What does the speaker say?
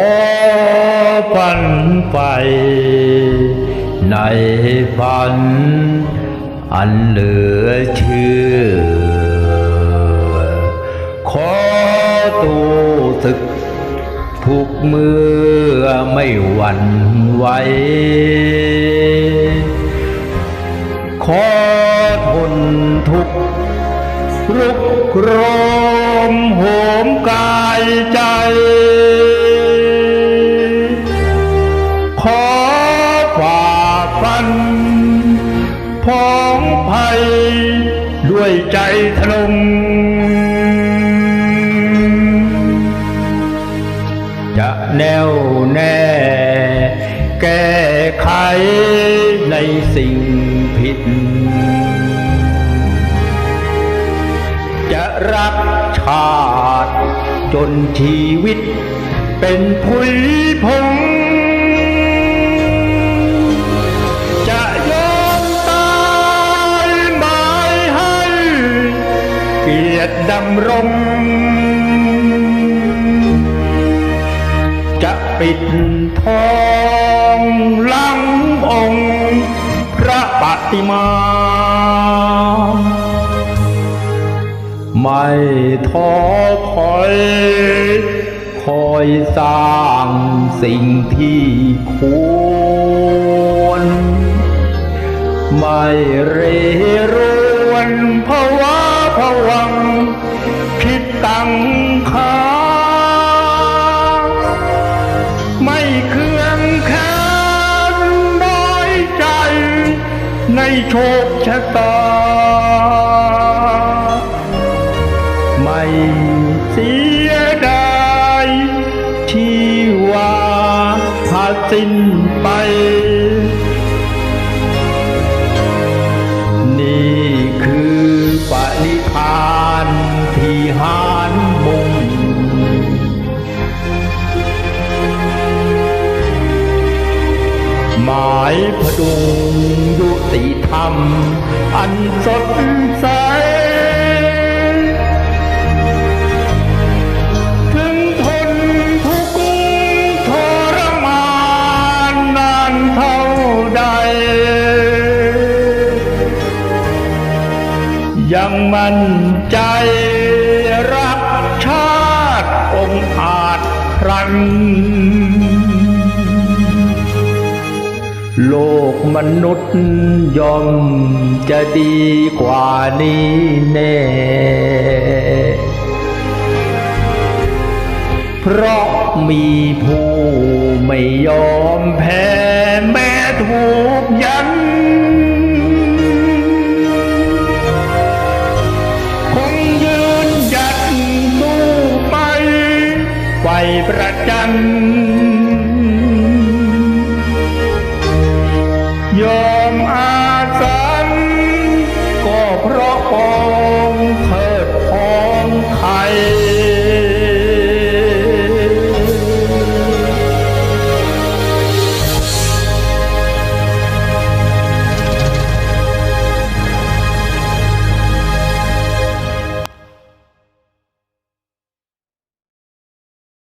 อฝันไปในฝัน อันเหลือเชื่อ ขอตู้ศึก ทุกเมื่อไม่หวั่นไหว ขอทนทุกข์รุกรมโหมกายใจ ฝ่าฟันพ้องภัย ด้วยใจทะนงจะแน่วแน่ แก้ไขในสิ่งผิด จะรักชาติจนชีวิตเป็นผุยพง รติดำรงจะปิดทองลังองค์พระปฏิมา ไม่ท้อถอยคอยสร้างสิ่งที่ควร ไม่เรรวนภาวะผวัง คิดตังคาไม่เคืองแค้นน้อยใจ ในโชคชะตา ไม่เสียดายชีวาพาสิ้นายพดุงยุติธรรม อันสดใส ถึงทนทุกข์ทรมานนานเท่าใด ยังมั่นใจรักชาติองอาจครัน มนุษย์ย่อมจะดีกว่านี้แน่ เพราะมีผู้ไม่ยอมแพ้แม้ถูกยันคงยืนหยัดสู้ไปไฟประจัน